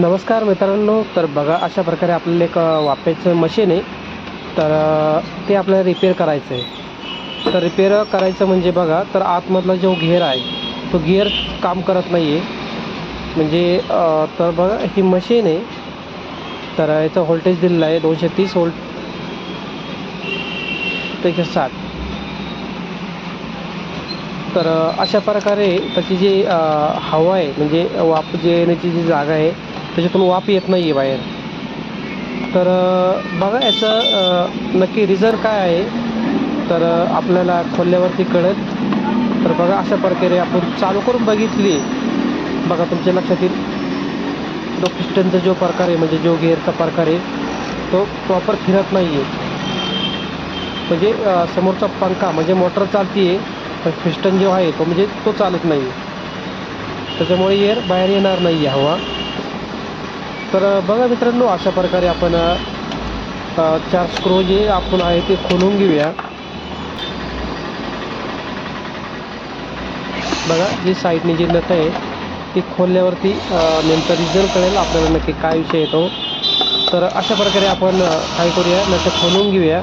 नमस्कार मित्रांनो तर बघा अशा प्रकारे आपल्याला एक अ, मशीन आहे. तर ते आपल्याला रिपेअर करायचं आहे. तर रिपेअर करायचं म्हणजे बघा तर आतमधला जो गिअर आहे तो गिअर काम करत नाही आहे म्हणजे तर बघा ही मशीन आहे. तर याचं व्होल्टेज दिलेला आहे दोनशे तीस व्होल्ट ते साठ. तर अशा प्रकारे त्याची जी हवा आहे म्हणजे वाफ जे येण्याची जी जागा आहे त्याच्यातून वाफ येत नाही आहे बाहेर. तर बघा याचं नक्की रिझन काय आहे? तर आपल्याला खोलल्यावरती कळत तर बघा अशा प्रकारे आपण चालू करून बघितली. बघा तुमच्या लक्षात येईल. जो पिस्टनचा जो प्रकार आहे म्हणजे जो गिअरचा प्रकार आहे तो प्रॉपर फिरत नाही आहे म्हणजे समोरचा पंखा म्हणजे मोटर चालती आहे पण पिस्टन जो आहे तो म्हणजे तो चालत नाही त्याच्यामुळे एअर बाहेर येणार नाही आहे हवा. तर बघा मित्रांनो अशा प्रकारे आपण चार स्क्रो जे आपण आहे ते खोलून घेऊया. बघा जी साईडने जी नट आहे ती खोलल्यावरती नंतर रिझल्ट कळेल आपल्याला नक्की काय विषय येतो. तर अशा प्रकारे आपण काय करूया नट खोलून घेऊया.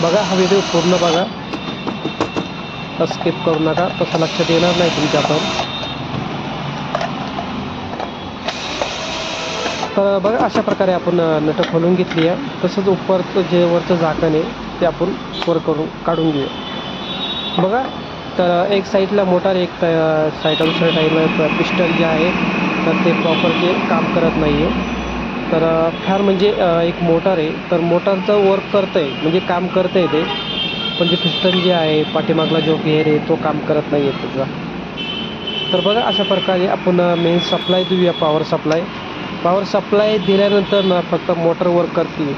बघा हा व्हिडिओ पूर्ण बघा. स्किप करू नका तसं लक्षात येणार नाही तुमच्या पण तर बघा अशा प्रकारे आपण अ, नटं खोलून घेतली आहे. तसंच उपरचं जे वरचं झाकण आहे ते आपण वर करून काढून घेऊया. बघा तर एक साईडला मोटार एक साईड दुसऱ्या टाईमला पिस्टल जे आहे तर ते प्रॉपर जे काम करत नाही म्हणजे, आहे तर फार म्हणजे एक मोटार आहे. तर मोटारचं वर्क करतं आहे म्हणजे काम करतं आहे ते. पण जे पिस्टन जे आहे पाठीमागला जो गेअर आहे तो काम करत नाही आहे त्याचा. तर बघा अशा प्रकारे आपण मेन सप्लाय देऊया पॉवर सप्लाय पॉवर सप्लाय दिल्यानंतर ना फक्त मोटर वर्क करते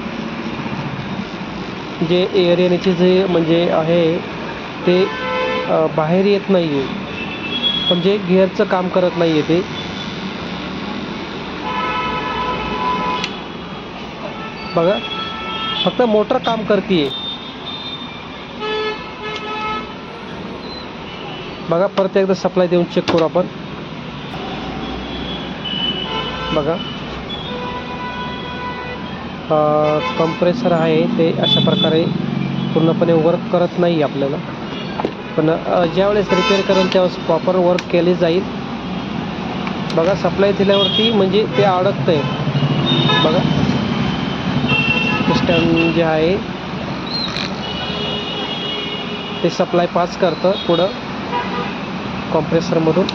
जे एअर येण्याचे जे म्हणजे आहे ते बाहेर येत नाही आहे पण जे गिअरचं काम करत नाही आहे ते. बघा फक्त मोटर काम करते बघा परत एकदा सप्लाय देऊन चेक करू आपण. बघा. कंप्रेसर आहे ते अशा प्रकारे पूर्णपणे वर्क करत नाही आपल्याला. पण ज्यावेळेस रिपेअर करेल त्यावेळेस प्रॉपर वर्क केले जाईल. बघा सप्लाय दिल्यावरती म्हणजे ते अडकतं आहे बघा. पिस्टन जे आहे ते सप्लाय पास करतं पुढं कॉम्प्रेसरमधून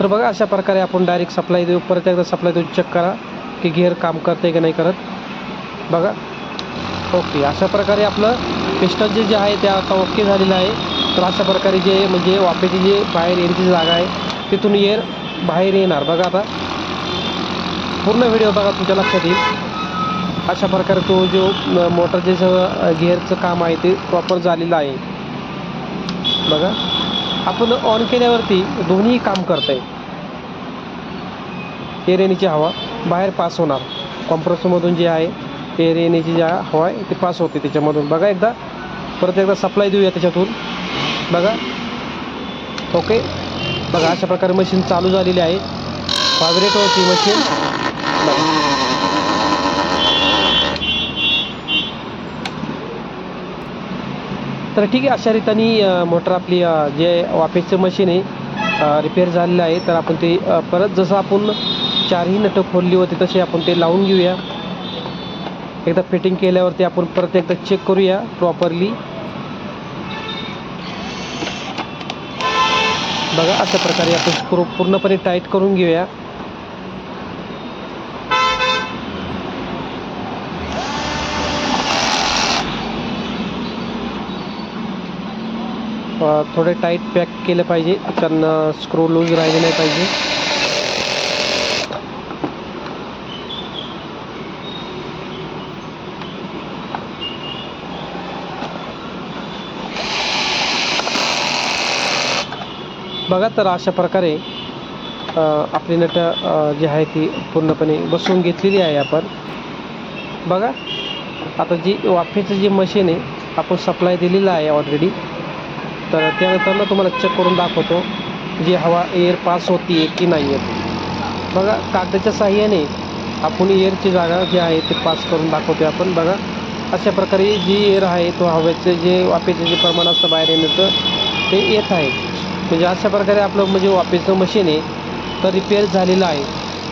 तर बघा अशा प्रकारे आपण डायरेक्ट सप्लाय देऊ. परत एकदा सप्लाय देऊन चेक करा की गिअर काम करते की नाही करत. बघा. ओके अशा प्रकारे आपलं पिस्टन जे जे आहे ते आता ओके झालेलं आहे. तर अशा प्रकारे जे म्हणजे वाफेची जे बाहेर येण्याची जागा आहे तिथून एअर बाहेर येणार. बघा आता. पूर्ण व्हिडिओ बघा तुमच्या लक्षात येईल. अशा प्रकारे तो जो मोटरचे गिअरचं काम आहे ते प्रॉपर झालेलं आहे. बघा. आपण ऑन केल्यावरती दोन्ही काम करत आहे एअर येण्याची हवा बाहेर पास होणार. कॉम्प्रेसरमधून जे आहे एअर येण्याची जी हवा आहे ती पास होते त्याच्यामधून. बघा एकदा परत एकदा सप्लाय देऊया त्याच्यातून. बघा. ओके बघा अशा प्रकारे मशीन चालू झालेली आहे. व्हायब्रेट होती मशीन बघा. तर ठीक आहे अशा रीतीने मोटर आपली जे वाफेचं मशीन आहे रिपेअर झालेलं आहे. तर आपण ते परत जसं आपण चारही नटं खोलली होती तसे आपण ते लावून घेऊया. एकदा फिटिंग केल्यावरती आपण परत एकदा चेक करूया प्रॉपरली बघा अशा प्रकारे आपण स्क्रू पूर्णपणे टाईट करून घेऊया. थोडे टाईट पॅक केलं पाहिजे. त्यांना स्क्रू लूज राहिले नाही पाहिजे. बघा तर अशा प्रकारे आपली नट जी आहे ती पूर्णपणे बसवून घेतलेली आहे आपण. बघा आता जी वाफेचं जी मशीन आहे आपण सप्लाय दिलेला आहे ऑलरेडी तर त्यानंतर ना तुम्हाला चेक करून दाखवतो जी हवा एअर पास होती आहे की नाही आहे बघा कागदाच्या साह्याने आपण एअरची जागा जी आहे ते पास करून दाखवतो आपण. बघा अशा प्रकारे जी एअर आहे तो हवेचं जे वाफेचं जे प्रमाण असतं बाहेर येण्याचं ते येत आहे. म्हणजे अशा प्रकारे आपलं म्हणजे वाफेचं मशीन आहे तर रिपेअर झालेलं आहे.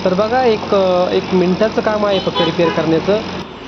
तर बघा एक एक मिनटाचं काम आहे फक्त रिपेअर करण्याचं.